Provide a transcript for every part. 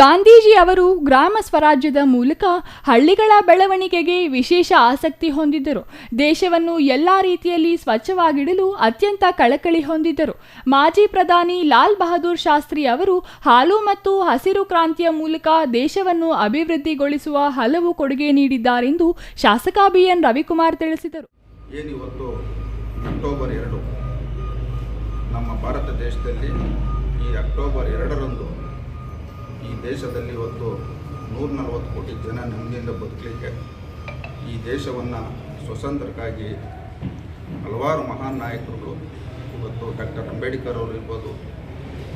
ಗಾಂಧೀಜಿ ಅವರು ಗ್ರಾಮ ಸ್ವರಾಜ್ಯದ ಮೂಲಕ ಹಳ್ಳಿಗಳ ಬೆಳವಣಿಗೆಗೆ ವಿಶೇಷ ಆಸಕ್ತಿ ಹೊಂದಿದ್ದರು. ದೇಶವನ್ನು ಎಲ್ಲ ರೀತಿಯಲ್ಲಿ ಸ್ವಚ್ಛವಾಗಿಡಲು ಅತ್ಯಂತ ಕಳಕಳಿ ಹೊಂದಿದ್ದರು. ಮಾಜಿ ಪ್ರಧಾನಿ ಲಾಲ್ ಬಹದ್ದೂರ್ ಶಾಸ್ತ್ರಿ ಅವರು ಹಾಲು ಮತ್ತು ಹಸಿರು ಕ್ರಾಂತಿಯ ಮೂಲಕ ದೇಶವನ್ನು ಅಭಿವೃದ್ಧಿಗೊಳಿಸುವ ಹಲವು ಕೊಡುಗೆ ನೀಡಿದ್ದಾರೆಂದು ಶಾಸಕ ಬಿಎನ್ ರವಿಕುಮಾರ್ ತಿಳಿಸಿದರು. ನಮ್ಮ ಭಾರತ ದೇಶದಲ್ಲಿ ಈ ಅಕ್ಟೋಬರ್ ಎರಡರಂದು ದೇಶದಲ್ಲಿ ಇವತ್ತು ನೂರ ನಲವತ್ತು ಕೋಟಿ ಜನ ನೆಮ್ಮದಿಯಿಂದ ಬದುಕಲಿಕ್ಕೆ ಈ ದೇಶವನ್ನು ಸ್ವತಂತ್ರಕ್ಕಾಗಿ ಹಲವಾರು ಮಹಾನ್ ನಾಯಕರುಗಳು, ಇವತ್ತು ಡಾಕ್ಟರ್ ಅಂಬೇಡ್ಕರ್ ಅವರು ಇರ್ಬೋದು,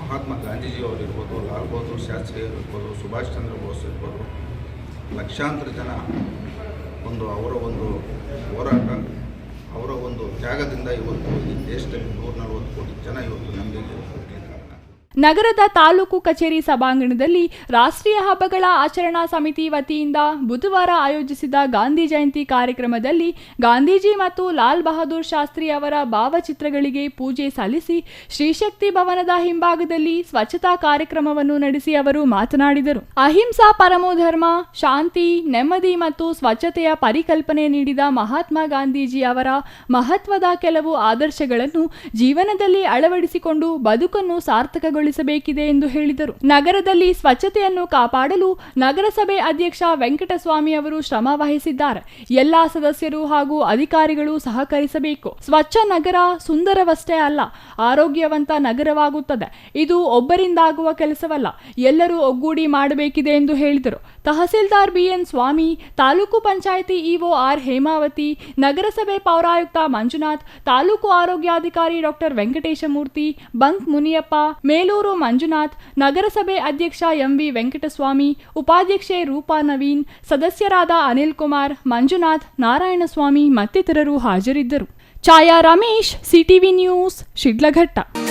ಮಹಾತ್ಮ ಗಾಂಧೀಜಿ ಇರ್ಬೋದು, ಲಾಲ್ ಬಹದ್ದೂರ್ ಶಾಸ್ತ್ರಿ ಇರ್ಬೋದು, ಸುಭಾಷ್ ಚಂದ್ರ ಬೋಸ್ ಇರ್ಬೋದು, ಲಕ್ಷಾಂತರ ಜನ ಒಂದು ಅವರ ಒಂದು ಹೋರಾಟ, ಅವರ ಒಂದು ತ್ಯಾಗದಿಂದ ಇವತ್ತು ಈ ದೇಶದಲ್ಲಿ ನೂರ ನಲವತ್ತು ಕೋಟಿ ಜನ ಇವತ್ತು ನಮಗೆ ನಗರದ ತಾಲೂಕು ಕಚೇರಿ ಸಭಾಂಗಣದಲ್ಲಿ ರಾಷ್ಟ್ರೀಯ ಹಬ್ಬಗಳ ಆಚರಣಾ ಸಮಿತಿ ವತಿಯಿಂದ ಬುಧವಾರ ಆಯೋಜಿಸಿದ ಗಾಂಧಿ ಜಯಂತಿ ಕಾರ್ಯಕ್ರಮದಲ್ಲಿ ಗಾಂಧೀಜಿ ಮತ್ತು ಲಾಲ್ ಬಹದ್ದೂರ್ ಶಾಸ್ತ್ರಿ ಅವರ ಭಾವಚಿತ್ರಗಳಿಗೆ ಪೂಜೆ ಸಲ್ಲಿಸಿ ಶ್ರೀಶಕ್ತಿ ಭವನದ ಹಿಂಭಾಗದಲ್ಲಿ ಸ್ವಚ್ಛತಾ ಕಾರ್ಯಕ್ರಮವನ್ನು ನಡೆಸಿ ಅವರು ಮಾತನಾಡಿದರು. ಅಹಿಂಸಾ ಪರಮೋಧರ್ಮ, ಶಾಂತಿ, ನೆಮ್ಮದಿ ಮತ್ತು ಸ್ವಚ್ಛತೆಯ ಪರಿಕಲ್ಪನೆ ನೀಡಿದ ಮಹಾತ್ಮ ಗಾಂಧೀಜಿ ಅವರ ಮಹತ್ವದ ಕೆಲವು ಆದರ್ಶಗಳನ್ನು ಜೀವನದಲ್ಲಿ ಅಳವಡಿಸಿಕೊಂಡು ಬದುಕನ್ನು ಸಾರ್ಥಕಗೊಳಿಸಬೇಕಿದೆ ಎಂದು ಹೇಳಿದರು. ನಗರದಲ್ಲಿ ಸ್ವಚ್ಛತೆಯನ್ನು ಕಾಪಾಡಲು ನಗರಸಭೆ ಅಧ್ಯಕ್ಷ ವೆಂಕಟಸ್ವಾಮಿ ಅವರು ಶ್ರಮ ವಹಿಸಿದ್ದಾರೆ. ಎಲ್ಲಾ ಸದಸ್ಯರು ಹಾಗೂ ಅಧಿಕಾರಿಗಳು ಸಹಕರಿಸಬೇಕು. ಸ್ವಚ್ಛ ನಗರ ಸುಂದರವಷ್ಟೇ ಅಲ್ಲ, ಆರೋಗ್ಯವಂತ ನಗರವಾಗುತ್ತದೆ. ಇದು ಒಬ್ಬರಿಂದಾಗುವ ಕೆಲಸವಲ್ಲ, ಎಲ್ಲರೂ ಒಗ್ಗೂಡಿ ಮಾಡಬೇಕಿದೆ ಎಂದು ಹೇಳಿದರು. Tahsildar BN Swamy, taluk panchayat EO R Hemavathi, ನಗರಸಭೆ ಪೌರಾಯುಕ್ತ ಮಂಜುನಾಥ್, ತಾಲೂಕು ಆರೋಗ್ಯಾಧಿಕಾರಿ ಡಾಕ್ಟರ್ ವೆಂಕಟೇಶಮೂರ್ತಿ, ಬಂಕ್ ಮುನಿಯಪ್ಪ, ಮೇಲೂರು ಮಂಜುನಾಥ್, ನಗರಸಭೆ ಅಧ್ಯಕ್ಷ ಎಂವಿ ವೆಂಕಟಸ್ವಾಮಿ, ಉಪಾಧ್ಯಕ್ಷೆ ರೂಪಾ ನವೀನ್, ಸದಸ್ಯರಾದ ಅನಿಲ್ ಕುಮಾರ್, ಮಂಜುನಾಥ್, ನಾರಾಯಣಸ್ವಾಮಿ ಮತ್ತಿತರರು ಹಾಜರಿದ್ದರು. ಛಾಯಾ ರಮೇಶ್, ಸಿಟಿವಿ ನ್ಯೂಸ್, ಶಿಡ್ಲಘಟ್ಟ.